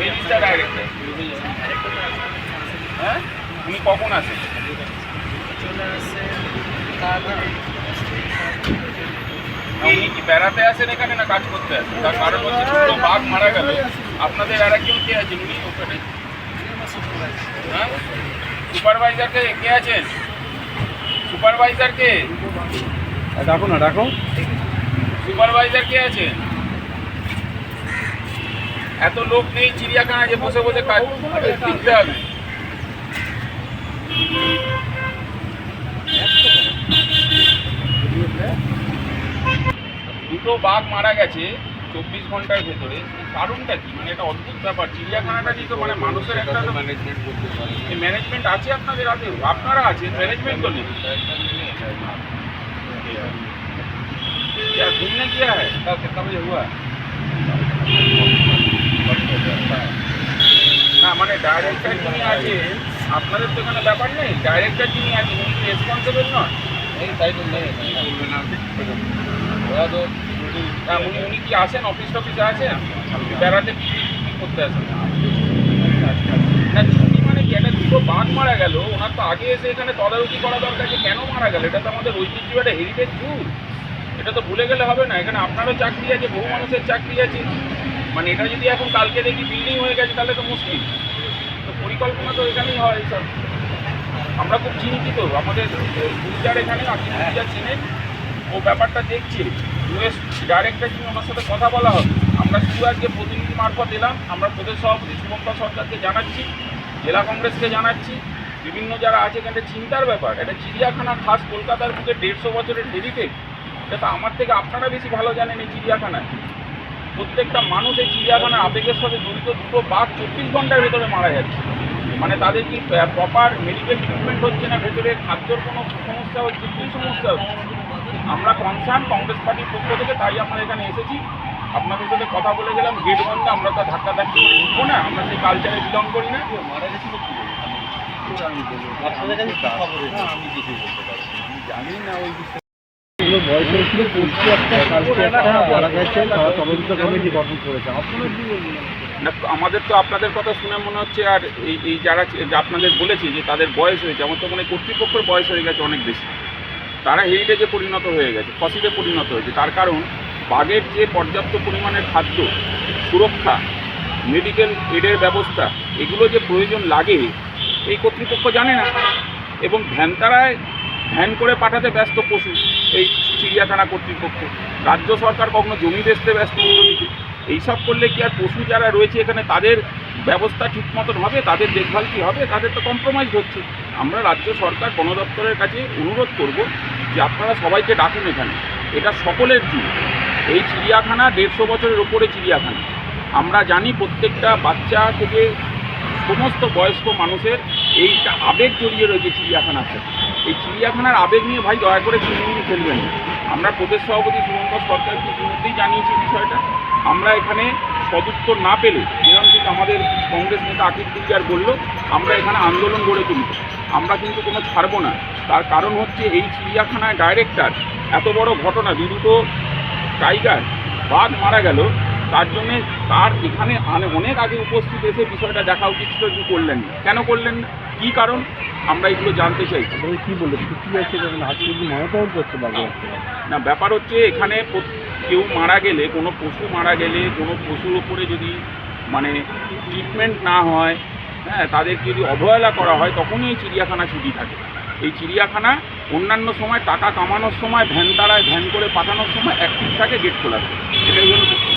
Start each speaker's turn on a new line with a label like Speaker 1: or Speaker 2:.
Speaker 1: Register director হ্যাঁ? উনি কখন আসেন
Speaker 2: আসে
Speaker 1: উনি কি বেড়াতে আসেন এখানে না কাজ করতে আসেন? তার কারণ হচ্ছে দুটো বাঘ মারা গেল। আপনাদের আর একজন কে আছেন উনি ওখানে? হ্যাঁ? সুপারভাইজার কে? কে আছেন? সুপারভাইজার কে?
Speaker 3: ডাকো না ডাকো।
Speaker 1: সুপারভাইজার কে আছেন? এত লোক নেই চিড়িয়াখানা যে বসে বসে কাজ দেখতে হবে। দুটো বাঘ মারা গেছে চব্বিশ ঘণ্টার ভেতরে। কারণটা কি? মানে এটা অদ্ভুত ব্যাপার। চিড়িয়াখানাটা কিন্তু মানে মানুষের একটা তো
Speaker 3: ম্যানেজমেন্ট করতে পারে
Speaker 1: ম্যানেজমেন্ট আছে আপনাদের আছে আপনারা আছে ম্যানেজমেন্ট তো নেই। घूमने गया है
Speaker 3: कितना बजे
Speaker 1: না মানে ডাইরেক্টর যিনি আছেন আপনাদের তো কোনো ব্যাপার নেই। ডাইরেক্টর যিনি আছেন উনি রেসপন্সিবল নন?
Speaker 3: এই তাই তো নেই। বলবেন আর ওরা তো
Speaker 1: উনি উনি কি আসেন অফিস টফিসে আছেন আচ্ছা। বেড়াতে কি করতে আসেন? না ছুটি মানে কি দুটো বাঘ মারা গেল। ওনার তো আগে এসে এখানে তদারকি করা দরকার যে কেন মারা গেল? এটা তো আমাদের ঐতিহ্য একটা হেরিটেজ এটা তো ভুলে গেলে হবে না। এখানে আপনারও চাকরি আছে বহু মানুষের চাকরি আছে। মানে এটা যদি এখন কালকে দেখি বিল্ডিং হয়ে গেছে, তাহলে তো মুশকিল। তো পরিকল্পনা তো এখানেই হয় সব। আমরা খুব চিন্তিত। আমাদের গুলজার এখানে আপনি গুলজার চেনেন ও ব্যাপারটা দেখছে। ইউএস ডাইরেক্টর যিনি, ওনার সাথে কথা বলা হবে। আমরা শুধু আজকে প্রতিনিধি মারফত এলাম। আমরা প্রদেশ সভাপতি শুভঙ্কর সরকারকে জানাচ্ছি, জেলা কংগ্রেসকে জানাচ্ছি। বিভিন্ন যারা আছে, এখানে চিন্তার ব্যাপার। এটা চিড়িয়াখানা খাস কলকাতার বুকে দেড়শো বছরের হেরিটেজ এটা তো আমার থেকে আপনারা বেশি ভালো জানেন এই চিড়িয়াখানায়। প্রত্যেকটা মানুষ এই চিড়িয়াখানার আবেগের সাথে জড়িত দুটো বাঘ চব্বিশ ঘণ্টার ভেতরে মারা যাচ্ছে। মানে তাদের কি প্রপার মেডিকেল ট্রিটমেন্ট হচ্ছে না ভেতরে? খাদ্যর কোনো সমস্যা হচ্ছে? কী সমস্যা হচ্ছে? আমরা কনসার্ন কংগ্রেস পার্টির পক্ষ থেকে তাই আমরা এখানে এসেছি। আপনাদের সাথে কথা বলে গেলাম। গেট বন্ধ আমরা তো ধাক্কা ধাক্কি উঠবো না। আমরা সেই কালচারে বিলং করি না।
Speaker 3: আপনাদের কাছে কি খবর না আমি কিছু বলতে পারব জানি না ওই বিষয়ে।
Speaker 4: গঠন করেছে।
Speaker 1: আমাদের তো আপনাদের কথা শুনে মনে হচ্ছে, আর এই এই যারা আপনাদের বলেছি যে তাদের বয়স হয়েছে, আমার তো মানে কর্তৃপক্ষের বয়স হয়ে গেছে অনেক বেশি। তারা হেরিটেজে পরিণত হয়ে গেছে, ফসিলে পরিণত হয়েছে। তার কারণ, বাঘের যে পর্যাপ্ত পরিমাণের খাদ্য, সুরক্ষা, মেডিকেল এডের ব্যবস্থা, এগুলো যে প্রয়োজন লাগে, এই কর্তৃপক্ষ জানে না। এবং ভ্যানতারায় ভ্যান করে পাঠাতে ব্যস্ত পশু, এই চিড়িয়াখানা কর্তৃপক্ষ। রাজ্য সরকার কখনো জমি বেচতে ব্যস্ত অন্যদিকে এইসব করলে কি আর পশু যারা রয়েছে এখানে, তাদের ব্যবস্থা ঠিক মতন হবে? তাদের দেখভাল কি হবে? তাদের তো কম্প্রোমাইজ হচ্ছে। আমরা রাজ্য সরকার, বন দপ্তরের কাছে অনুরোধ করব যে আপনারা সবাইকে ডাকুন এখানে। এটা সকলের জন্য। এই চিড়িয়াখানা দেড়শো বছরের ওপরে চিড়িয়াখানা। আমরা জানি প্রত্যেকটা বাচ্চা থেকে সমস্ত বয়স্ক মানুষের এইটা আবেগ জড়িয়ে রয়েছে চিড়িয়াখানার সাথে এই চিড়িয়াখানার আবেগ নিয়ে ভাই দয়া করে চিড়িয়ে ফেলবেন না। আমরা প্রদেশ সভাপতি শুভঙ্কর সরকারকে ইতিমধ্যেই জানিয়েছি বিষয়টা। আমরা এখানে সদুত্তর না পেলে, যেরকম কিন্তু আমাদের কংগ্রেস নেতা আকিব গুলজার বলল, আমরা এখানে আন্দোলন গড়ে তুলব। আমরা কিন্তু কোনো ছাড়বো না। তার কারণ হচ্ছে এই চিড়িয়াখানায় ডাইরেক্টর এত বড় ঘটনা দুটো টাইগার বাঘ মারা গেল তার জন্যে তার এখানে আনে- অনেক আগে উপস্থিত এসে বিষয়টা দেখা উচিত ছিল কিন্তু করলেন না। কেন করলেন না? কী কারণ? আমরা এগুলো জানতে চাইছি।
Speaker 4: কি আছে আজকে কি মনোটন করছে
Speaker 1: না। ব্যাপার হচ্ছে এখানে কেউ মারা গেলে কোনো পশু মারা গেলে কোনো পশুর উপরে যদি মানে ট্রিটমেন্ট না হয় হ্যাঁ তাদেরকে যদি অবহেলা করা হয় তখনই এই চিড়িয়াখানা ছুটি থাকে। এই চিড়িয়াখানা অন্যান্য সময় টাকা কামানোর সময় ভ্যান তারায় ভ্যান করে পাঠানোর সময় অ্যাক্টিভ থাকে গেট খোলা থাকে। এটাই হলো